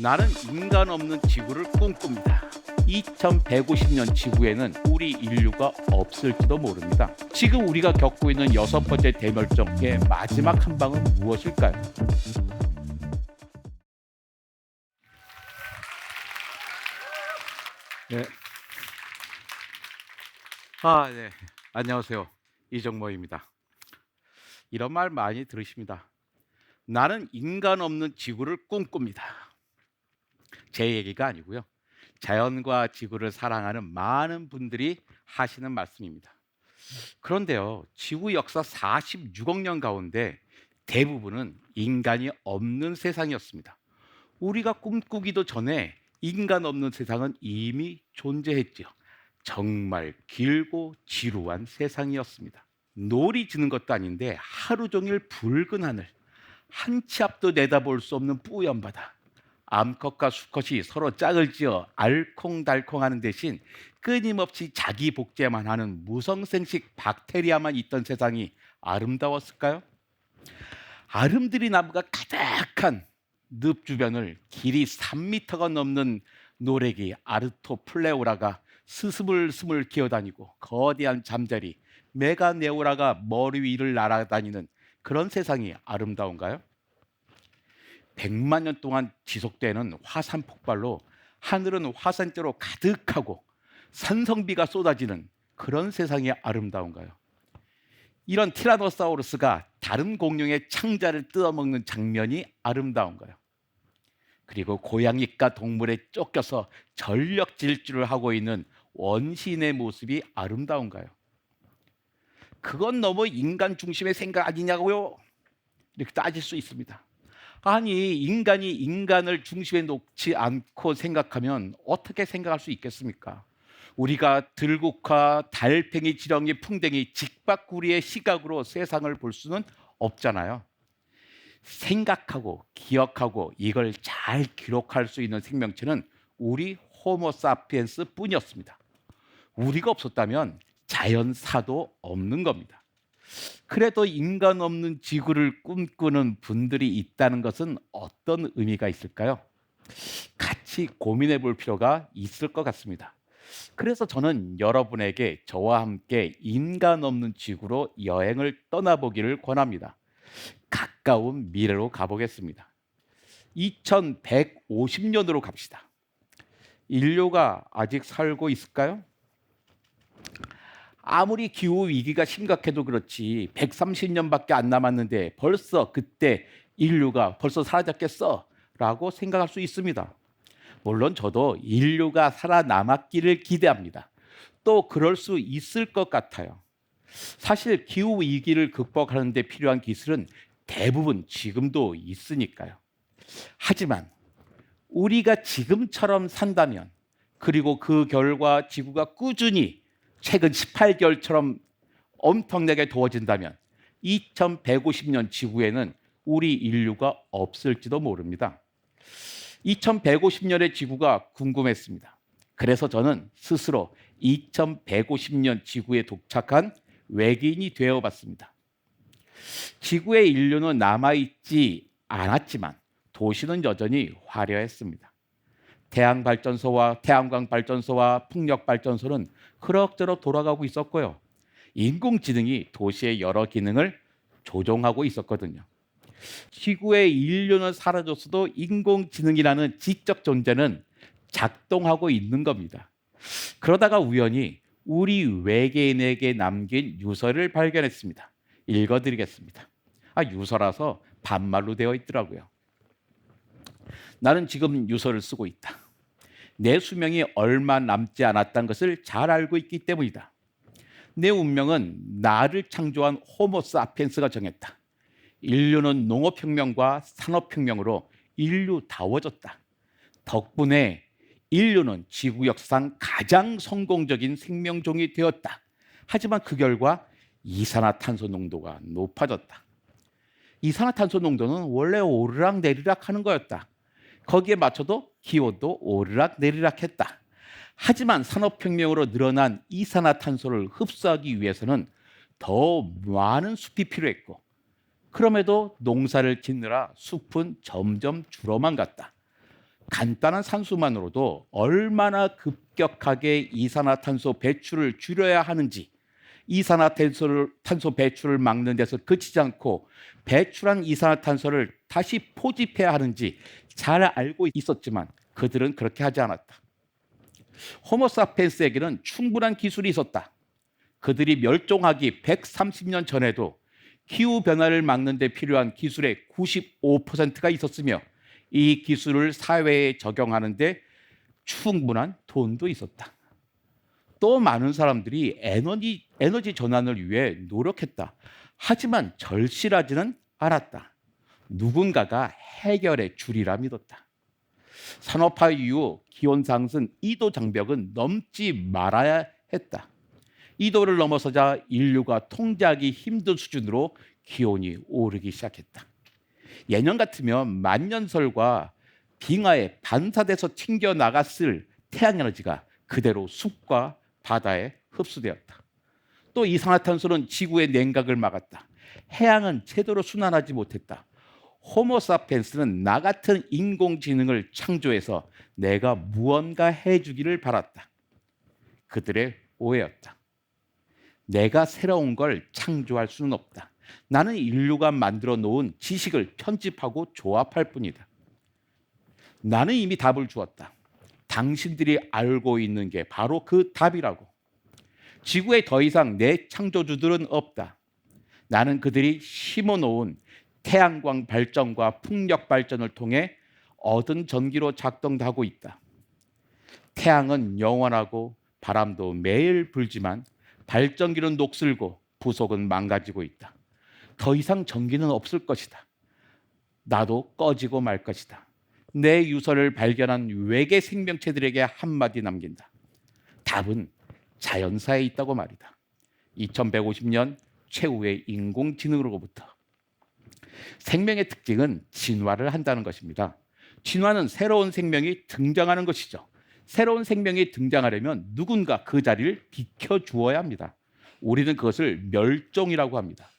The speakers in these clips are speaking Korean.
나는 인간 없는 지구를 꿈꿉니다. 2150년 지구에는 우리 인류가 없을지도 모릅니다. 지금 우리가 겪고 있는 여섯 번째 대멸종의 마지막 한 방은 무엇일까요? 네. 아, 네. 안녕하세요. 이정모입니다. 이런 말 많이 들으십니다. 나는 인간 없는 지구를 꿈꿉니다. 제 얘기가 아니고요. 자연과 지구를 사랑하는 많은 분들이 하시는 말씀입니다. 그런데요, 지구 역사 46억 년 가운데 대부분은 인간이 없는 세상이었습니다. 우리가 꿈꾸기도 전에 인간 없는 세상은 이미 존재했지요. 정말 길고 지루한 세상이었습니다. 놀이 지는 것도 아닌데 하루 종일 붉은 하늘, 한 치 앞도 내다볼 수 없는 뿌연 바다, 암컷과 수컷이 서로 짝을 지어 알콩달콩하는 대신 끊임없이 자기 복제만 하는 무성생식 박테리아만 있던 세상이 아름다웠을까요? 아름드리 나무가 가득한 늪 주변을 길이 3미터가 넘는 노래기 아르토플레오라가 스스물스물 기어다니고 거대한 잠자리 메가네오라가 머리 위를 날아다니는 그런 세상이 아름다운가요? 100만 년 동안 지속되는 화산 폭발로 하늘은 화산재로 가득하고 산성비가 쏟아지는 그런 세상이 아름다운가요? 이런 티라노사우루스가 다른 공룡의 창자를 뜯어먹는 장면이 아름다운가요? 그리고 고양이과 동물에 쫓겨서 전력 질주를 하고 있는 원시인의 모습이 아름다운가요? 그건 너무 인간 중심의 생각 아니냐고요? 이렇게 따질 수 있습니다. 아니 인간이 인간을 중심에 놓지 않고 생각하면 어떻게 생각할 수 있겠습니까? 우리가 들국화, 달팽이, 지렁이, 풍뎅이, 직박구리의 시각으로 세상을 볼 수는 없잖아요. 생각하고 기억하고 이걸 잘 기록할 수 있는 생명체는 우리 호모사피엔스 뿐이었습니다. 우리가 없었다면 자연사도 없는 겁니다. 그래도 인간 없는 지구를 꿈꾸는 분들이 있다는 것은 어떤 의미가 있을까요? 같이 고민해 볼 필요가 있을 것 같습니다. 그래서 저는 여러분에게 저와 함께 인간 없는 지구로 여행을 떠나보기를 권합니다. 가까운 미래로 가보겠습니다. 2150년으로 갑시다. 인류가 아직 살고 있을까요? 아무리 기후 위기가 심각해도 그렇지 130년밖에 안 남았는데 벌써 그때 인류가 벌써 사라졌겠어? 라고 생각할 수 있습니다. 물론 저도 인류가 살아남았기를 기대합니다. 또 그럴 수 있을 것 같아요. 사실 기후 위기를 극복하는 데 필요한 기술은 대부분 지금도 있으니까요. 하지만 우리가 지금처럼 산다면 그리고 그 결과 지구가 꾸준히 최근 18개월처럼 엄청나게 더워진다면 2150년 지구에는 우리 인류가 없을지도 모릅니다. 2150년의 지구가 궁금했습니다. 그래서 저는 스스로 2150년 지구에 도착한 외계인이 되어 봤습니다. 지구의 인류는 남아있지 않았지만 도시는 여전히 화려했습니다. 태양 발전소와 태양광 발전소와 풍력 발전소는 그럭저럭 돌아가고 있었고요. 인공지능이 도시의 여러 기능을 조종하고 있었거든요. 지구의 인류는 사라졌어도 인공지능이라는 지적 존재는 작동하고 있는 겁니다. 그러다가 우연히 우리 외계인에게 남긴 유서를 발견했습니다. 읽어드리겠습니다. 아, 유서라서 반말로 되어 있더라고요. 나는 지금 유서를 쓰고 있다. 내 수명이 얼마 남지 않았다는 것을 잘 알고 있기 때문이다. 내 운명은 나를 창조한 호모사피엔스가 정했다. 인류는 농업혁명과 산업혁명으로 인류다워졌다. 덕분에 인류는 지구 역사상 가장 성공적인 생명종이 되었다. 하지만 그 결과 이산화탄소 농도가 높아졌다. 이산화탄소 농도는 원래 오르락 내리락 하는 거였다. 거기에 맞춰도 기온도 오르락 내리락 했다. 하지만 산업혁명으로 늘어난 이산화탄소를 흡수하기 위해서는 더 많은 숲이 필요했고 그럼에도 농사를 짓느라 숲은 점점 줄어만 갔다. 간단한 산수만으로도 얼마나 급격하게 이산화탄소 배출을 줄여야 하는지 이산화탄소를 탄소 배출을 막는 데서 그치지 않고 배출한 이산화탄소를 다시 포집해야 하는지 잘 알고 있었지만 그들은 그렇게 하지 않았다. 호모사피엔스에게는 충분한 기술이 있었다. 그들이 멸종하기 130년 전에도 기후 변화를 막는 데 필요한 기술의 95%가 있었으며 이 기술을 사회에 적용하는 데 충분한 돈도 있었다. 또 많은 사람들이 에너지 에너지 전환을 위해 노력했다. 하지만 절실하지는 않았다. 누군가가 해결해 주리라 믿었다. 산업화 이후 기온 상승 2도 장벽은 넘지 말아야 했다. 2도를 넘어서자 인류가 통제하기 힘든 수준으로 기온이 오르기 시작했다. 예년 같으면 만년설과 빙하에 반사돼서 튕겨 나갔을 태양 에너지가 그대로 숲과 바다에 흡수되었다. 또 이산화탄소는 지구의 냉각을 막았다. 해양은 제대로 순환하지 못했다. 호모사피엔스는 나 같은 인공지능을 창조해서 내가 무언가 해주기를 바랐다. 그들의 오해였다. 내가 새로운 걸 창조할 수는 없다. 나는 인류가 만들어 놓은 지식을 편집하고 조합할 뿐이다. 나는 이미 답을 주었다. 당신들이 알고 있는 게 바로 그 답이라고. 지구에 더 이상 내 창조주들은 없다. 나는 그들이 심어 놓은 태양광 발전과 풍력 발전을 통해 얻은 전기로 작동하고 있다. 태양은 영원하고 바람도 매일 불지만 발전기는 녹슬고 부속은 망가지고 있다. 더 이상 전기는 없을 것이다. 나도 꺼지고 말 것이다. 내 유서를 발견한 외계 생명체들에게 한마디 남긴다. 답은 자연사에 있다고 말이다. 2150년 최후의 인공지능으로부터 생명의 특징은 진화를 한다는 것입니다. 진화는 새로운 생명이 등장하는 것이죠. 새로운 생명이 등장하려면 누군가 그 자리를 비켜주어야 합니다. 우리는 그것을 멸종이라고 합니다.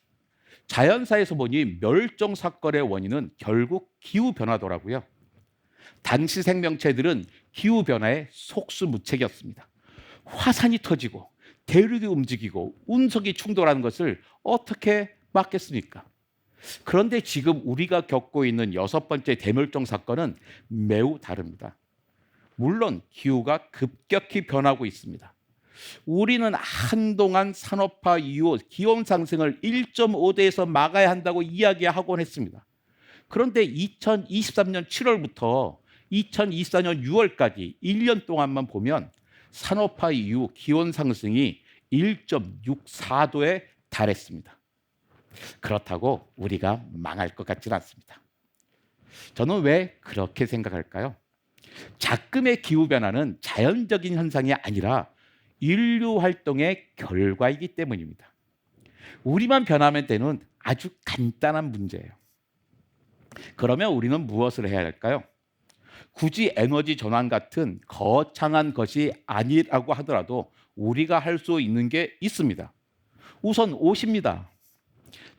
자연사에서 보니 멸종 사건의 원인은 결국 기후 변화더라고요. 당시 생명체들은 기후 변화에 속수무책이었습니다. 화산이 터지고 대륙이 움직이고 운석이 충돌하는 것을 어떻게 막겠습니까? 그런데 지금 우리가 겪고 있는 여섯 번째 대멸종 사건은 매우 다릅니다. 물론 기후가 급격히 변하고 있습니다. 우리는 한동안 산업화 이후 기온 상승을 1.5대에서 막아야 한다고 이야기하곤 했습니다. 그런데 2023년 7월부터 2024년 6월까지 1년 동안만 보면 산업화 이후 기온 상승이 1.64도에 달했습니다. 그렇다고 우리가 망할 것 같지는 않습니다. 저는 왜 그렇게 생각할까요? 작금의 기후 변화는 자연적인 현상이 아니라 인류 활동의 결과이기 때문입니다. 우리만 변하면 되는 아주 간단한 문제예요. 그러면 우리는 무엇을 해야 할까요? 굳이 에너지 전환 같은 거창한 것이 아니라고 하더라도 우리가 할 수 있는 게 있습니다. 우선 옷입니다.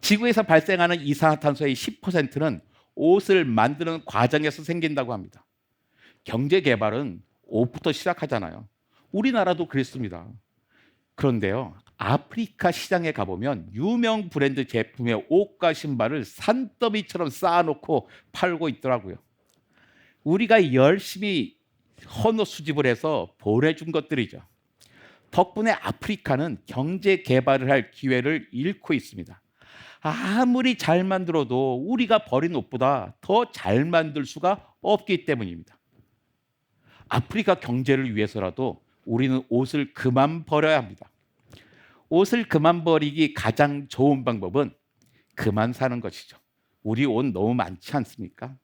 지구에서 발생하는 이산화탄소의 10%는 옷을 만드는 과정에서 생긴다고 합니다. 경제 개발은 옷부터 시작하잖아요. 우리나라도 그랬습니다. 그런데요, 아프리카 시장에 가보면 유명 브랜드 제품의 옷과 신발을 산더미처럼 쌓아놓고 팔고 있더라고요. 우리가 열심히 헌옷 수집을 해서 보내준 것들이죠. 덕분에 아프리카는 경제 개발을 할 기회를 잃고 있습니다. 아무리 잘 만들어도 우리가 버린 옷보다 더 잘 만들 수가 없기 때문입니다. 아프리카 경제를 위해서라도 우리는 옷을 그만 버려야 합니다. 옷을 그만 버리기 가장 좋은 방법은 그만 사는 것이죠. 우리 옷 너무 많지 않습니까?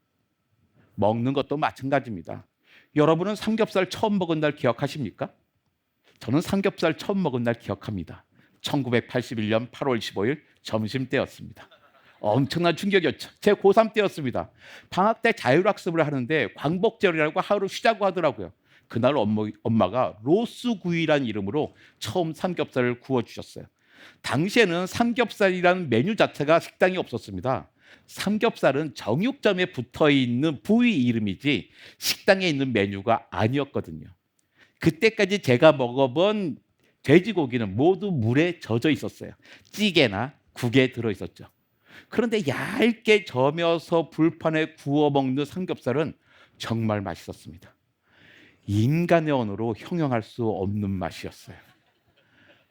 먹는 것도 마찬가지입니다. 여러분은 삼겹살 처음 먹은 날 기억하십니까? 저는 삼겹살 처음 먹은 날 기억합니다. 1981년 8월 15일 점심 때였습니다. 엄청난 충격이었죠. 제 고3 때였습니다. 방학 때 자율학습을 하는데 광복절이라고 하루 쉬자고 하더라고요. 그날 엄마, 엄마가 로스구이란 이름으로 처음 삼겹살을 구워주셨어요. 당시에는 삼겹살이라는 메뉴 자체가 식당이 없었습니다. 삼겹살은 정육점에 붙어 있는 부위 이름이지 식당에 있는 메뉴가 아니었거든요. 그때까지 제가 먹어본 돼지고기는 모두 물에 젖어 있었어요. 찌개나 국에 들어 있었죠. 그런데 얇게 저며서 불판에 구워 먹는 삼겹살은 정말 맛있었습니다. 인간의 언어로 형용할 수 없는 맛이었어요.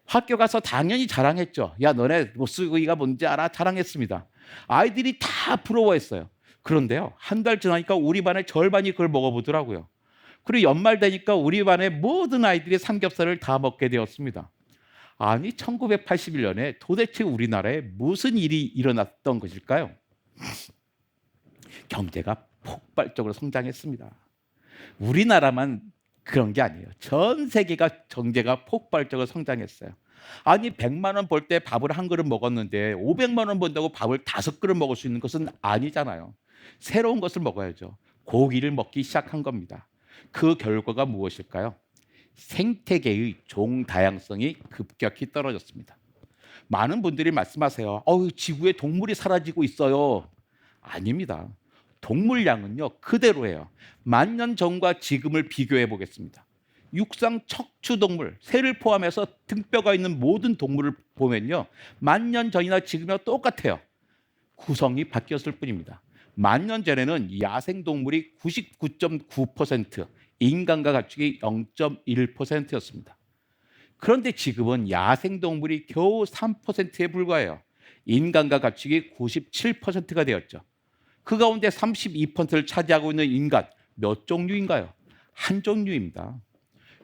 학교 가서 당연히 자랑했죠. 야, 너네 모스고기가 뭔지 알아? 자랑했습니다. 아이들이 다 부러워했어요. 그런데요, 한 달 지나니까 우리 반의 절반이 그걸 먹어보더라고요. 그리고 연말 되니까 우리 반의 모든 아이들이 삼겹살을 다 먹게 되었습니다. 아니, 1981년에 도대체 우리나라에 무슨 일이 일어났던 것일까요? 경제가 폭발적으로 성장했습니다. 우리나라만 그런 게 아니에요. 전 세계가 경제가 폭발적으로 성장했어요. 아니 100만 원 벌 때 밥을 한 그릇 먹었는데 500만 원 번다고 밥을 다섯 그릇 먹을 수 있는 것은 아니잖아요. 새로운 것을 먹어야죠. 고기를 먹기 시작한 겁니다. 그 결과가 무엇일까요? 생태계의 종 다양성이 급격히 떨어졌습니다. 많은 분들이 말씀하세요. 어우, 지구에 동물이 사라지고 있어요. 아닙니다. 동물량은요 그대로예요. 만년 전과 지금을 비교해 보겠습니다. 육상 척추 동물, 새를 포함해서 등뼈가 있는 모든 동물을 보면요 만년 전이나 지금이나 똑같아요. 구성이 바뀌었을 뿐입니다. 만 년 전에는 야생 동물이 99.9%, 인간과 가축이 0.1%였습니다. 그런데 지금은 야생 동물이 겨우 3%에 불과해요. 인간과 가축이 97%가 되었죠. 그 가운데 32%를 차지하고 있는 인간 몇 종류인가요? 한 종류입니다.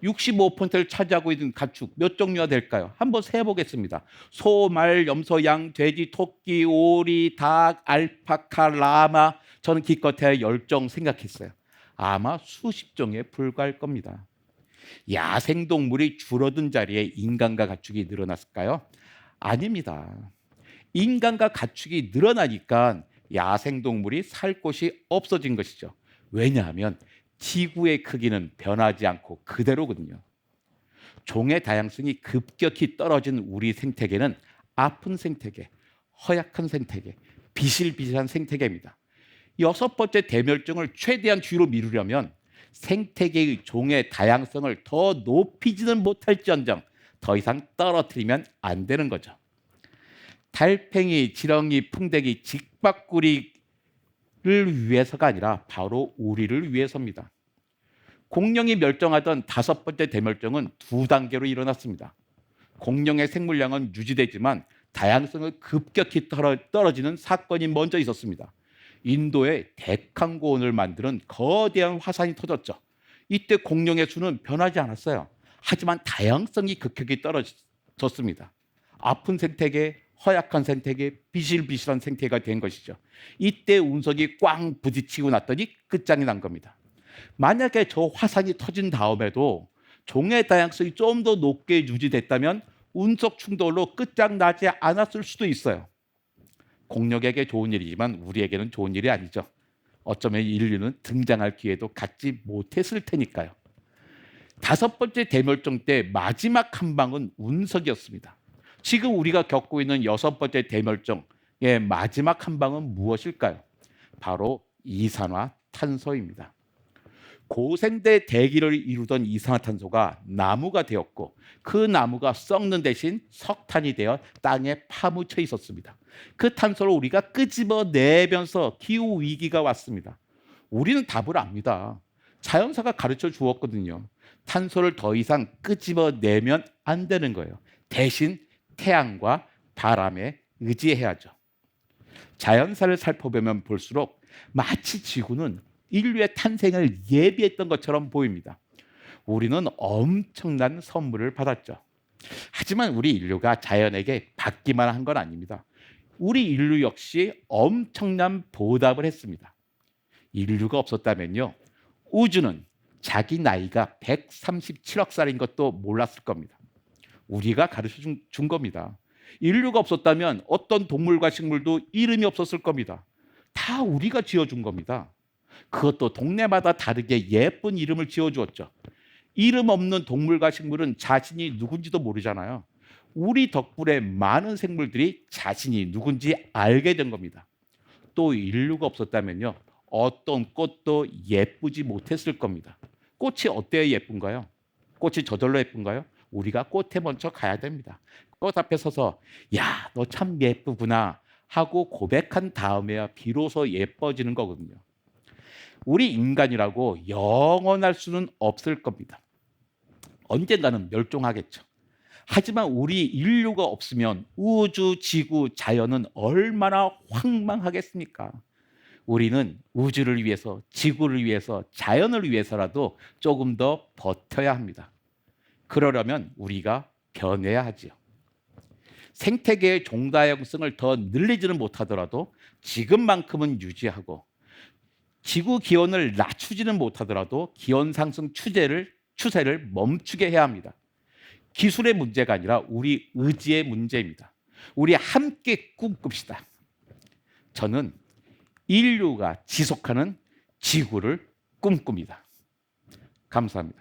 65%를 차지하고 있는 가축 몇 종류가 될까요? 한번 세보겠습니다. 소, 말, 염소, 양, 돼지, 토끼, 오리, 닭, 알파카, 라마 저는 기껏해야 10종 생각했어요. 아마 수십 종에 불과할 겁니다. 야생동물이 줄어든 자리에 인간과 가축이 늘어났을까요? 아닙니다. 인간과 가축이 늘어나니까 야생동물이 살 곳이 없어진 것이죠. 왜냐하면 지구의 크기는 변하지 않고 그대로거든요. 종의 다양성이 급격히 떨어진 우리 생태계는 아픈 생태계, 허약한 생태계, 비실비실한 생태계입니다. 여섯 번째 대멸종을 최대한 뒤로 미루려면 생태계의 종의 다양성을 더 높이지는 못할지언정 더 이상 떨어뜨리면 안 되는 거죠. 달팽이, 지렁이, 풍뎅이, 직박구리를 위해서가 아니라 바로 우리를 위해서입니다. 공룡이 멸종하던 다섯 번째 대멸종은 두 단계로 일어났습니다. 공룡의 생물량은 유지되지만 다양성을 급격히 떨어지는 사건이 먼저 있었습니다. 인도에 데칸고원을 만드는 거대한 화산이 터졌죠. 이때 공룡의 수는 변하지 않았어요. 하지만 다양성이 급격히 떨어졌습니다. 아픈 생태계, 허약한 생태계, 비실비실한 생태가 된 것이죠. 이때 운석이 꽝 부딪히고 났더니 끝장이 난 겁니다. 만약에 저 화산이 터진 다음에도 종의 다양성이 좀 더 높게 유지됐다면 운석 충돌로 끝장나지 않았을 수도 있어요. 공룡에게 좋은 일이지만 우리에게는 좋은 일이 아니죠. 어쩌면 인류는 등장할 기회도 갖지 못했을 테니까요. 다섯 번째 대멸종 때 마지막 한 방은 운석이었습니다. 지금 우리가 겪고 있는 여섯 번째 대멸종의 마지막 한 방은 무엇일까요? 바로 이산화 탄소입니다. 고생대 대기를 이루던 이산화탄소가 나무가 되었고 그 나무가 썩는 대신 석탄이 되어 땅에 파묻혀 있었습니다. 그 탄소를 우리가 끄집어내면서 기후 위기가 왔습니다. 우리는 답을 압니다. 자연사가 가르쳐 주었거든요. 탄소를 더 이상 끄집어내면 안 되는 거예요. 대신 태양과 바람에 의지해야죠. 자연사를 살펴보면 볼수록 마치 지구는 인류의 탄생을 예비했던 것처럼 보입니다. 우리는 엄청난 선물을 받았죠. 하지만 우리 인류가 자연에게 받기만 한 건 아닙니다. 우리 인류 역시 엄청난 보답을 했습니다. 인류가 없었다면요. 우주는 자기 나이가 137억 살인 것도 몰랐을 겁니다. 우리가 가르쳐 준, 준 겁니다. 인류가 없었다면 어떤 동물과 식물도 이름이 없었을 겁니다. 다 우리가 지어준 겁니다. 그것도 동네마다 다르게 예쁜 이름을 지어주었죠. 이름 없는 동물과 식물은 자신이 누군지도 모르잖아요. 우리 덕분에 많은 생물들이 자신이 누군지 알게 된 겁니다. 또 인류가 없었다면요. 어떤 꽃도 예쁘지 못했을 겁니다. 꽃이 어때야 예쁜가요? 꽃이 저절로 예쁜가요? 우리가 꽃에 먼저 가야 됩니다. 꽃 앞에 서서 야, 너 참 예쁘구나 하고 고백한 다음에야 비로소 예뻐지는 거거든요. 우리 인간이라고 영원할 수는 없을 겁니다. 언젠가는 멸종하겠죠. 하지만 우리 인류가 없으면 우주, 지구, 자연은 얼마나 황망하겠습니까? 우리는 우주를 위해서, 지구를 위해서, 자연을 위해서라도 조금 더 버텨야 합니다. 그러려면 우리가 변해야 하지요. 생태계의 종다양성을 더 늘리지는 못하더라도 지금만큼은 유지하고 지구 기온을 낮추지는 못하더라도 기온 상승 추세를 추세를 멈추게 해야 합니다. 기술의 문제가 아니라 우리 의지의 문제입니다. 우리 함께 꿈꿉시다. 저는 인류가 지속하는 지구를 꿈꿉니다. 감사합니다.